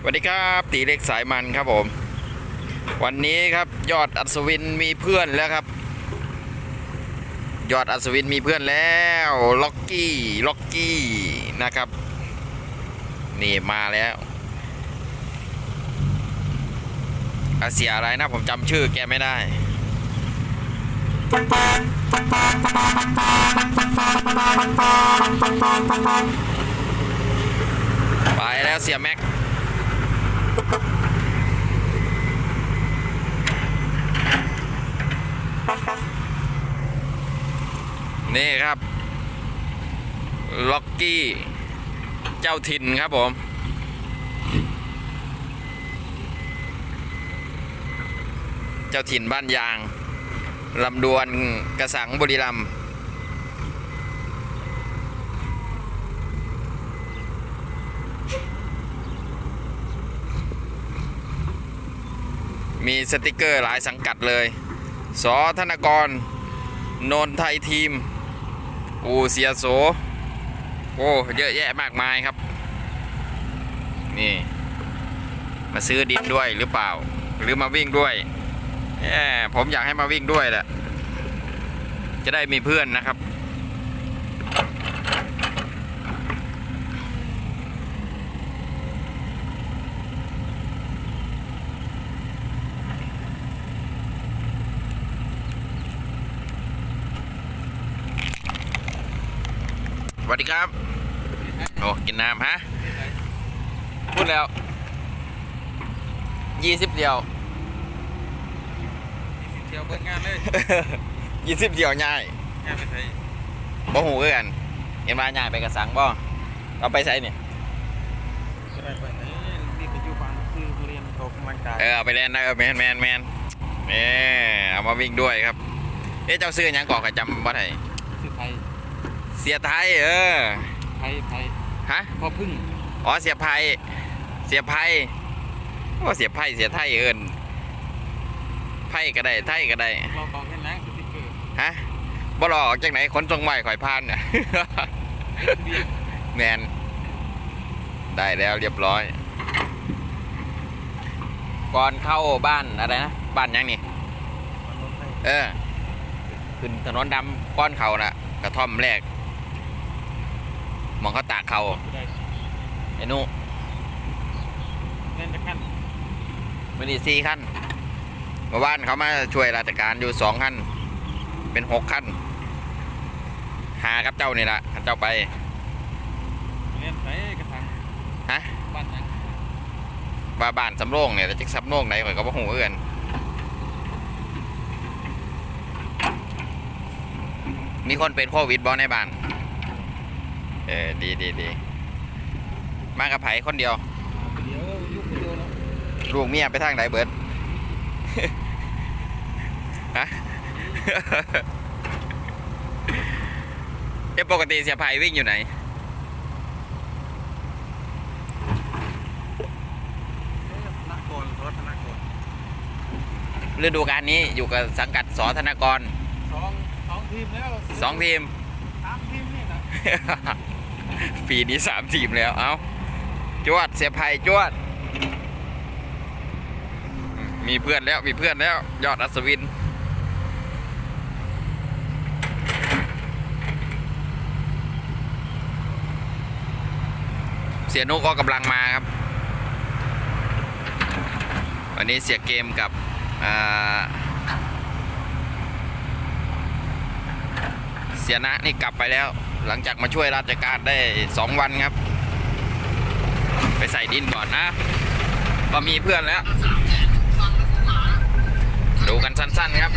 สวัสดีครับตีเล็กสายมันครับผม วันนี้ครับยอดอัศวินมีเพื่อนแล้วครับ ยอดอัศวินมีเพื่อนแล้วล็อกกี้ล็อกกี้นะครับ นี่มาแล้วอาเสียอะไรนะผมจำชื่อแกไม่ได้ ไปแล้วเสียแม็ก นี่ครับ ล็อกกี้ เจ้าถิ่นครับผม เจ้าถิ่นบ้านยางลำดวนกระสังบุรีรัมย์ มีสติกเกอร์หลายสังกัดเลยสอธนกร นนไทยทีม อูเสียโส โอ้ เยอะแยะมากมายครับ นี่ มาซื้อดินด้วยหรือเปล่า หรือมาวิ่งด้วยแหมผมอยากให้มาวิ่งด้วยแหละ จะได้มีเพื่อนนะครับ สวัสดีครับ โอ้กินน้ำฮะ พูดแล้ว ยี่สิบเดียว เที่ยวเบิดงานเลยยี่สิบเดียวง่ายงานไปใส่บ่หูคือกันเห็นว่าง่ายไปกระสังบ่เอาไปใส่เนี่ยจะได้ไปไหนนี่ก็อยู่บ้านคือเรียนตกกำลังกายเออเอาไปเล่นนะเออแมนแมนแมนเออเอามาวิ่งด้วยครับเอ๊ะเจ้าซื้อหยังก่อนกระจำบ่ได้คือไทยเสียไทยเออไทยไทยฮะพ่อพึ่งอ๋อเสียไพเสียไพว่าเสียไพเสียไทยเอินไพก็ได้ไทยก็ได้เราต่อแค่นั้นสติ๊กเกอร์ฮะบ่รอออกจากไหนขนส่งใหม่ข่อยพานเนี่ยเบียร์แมนได้แล้วเรียบร้อย ก่อนเข้าบ้านอะไรนะบ้านยังนี่มันลดให้เออขึ้นถนนดำก้อนเขาน่ะกระท่อมแรกห มองเขาตากเขาผู้ใดไอ้หนุเล่นจะขั้นไม่ได้สี่ขั้นเมื่อวานเขามาช่วยราชการอยู่สองขั้น เป็นหกขั้น หากับเจ้านี่ละเจ้าไป เล่นใส่กระถางฮะบ้านยังว่าบ้านสำโรงเนี่ยจะสำโรงไหนข่อยก็บ่หูเอื้อนมีคนเป็นโควิดบอในบ้าน เออ ดีดีดีมากับไผคนเดียว เดี๋ยวยุคเดียวแล้วลูกเมียไปทางไหนเบิด ฮะ เอ๊ะปกติเสียไผ่วิ่งอยู่ไหนนักกลรถนักกลฤดูกาลนี้อยู่กับสังกัดสอธนากรสองสองทีมแล้วสองทีม สามทีมนี่นะ ปีนี้สามทีมแล้ว เอาจวดเสียไผ่จวด มีเพื่อนแล้วมีเพื่อนแล้ว ยอดอัศวิน เสียนุก็กำลังมาครับ วันนี้เสียเกมกับเสียนะนี่กลับไปแล้ว หลังจากมาช่วยราชการได้สองวันครับ ไปใส่ดินก่อนนะก็มีเพื่อนแล้ว ดูกันสั้นๆครับ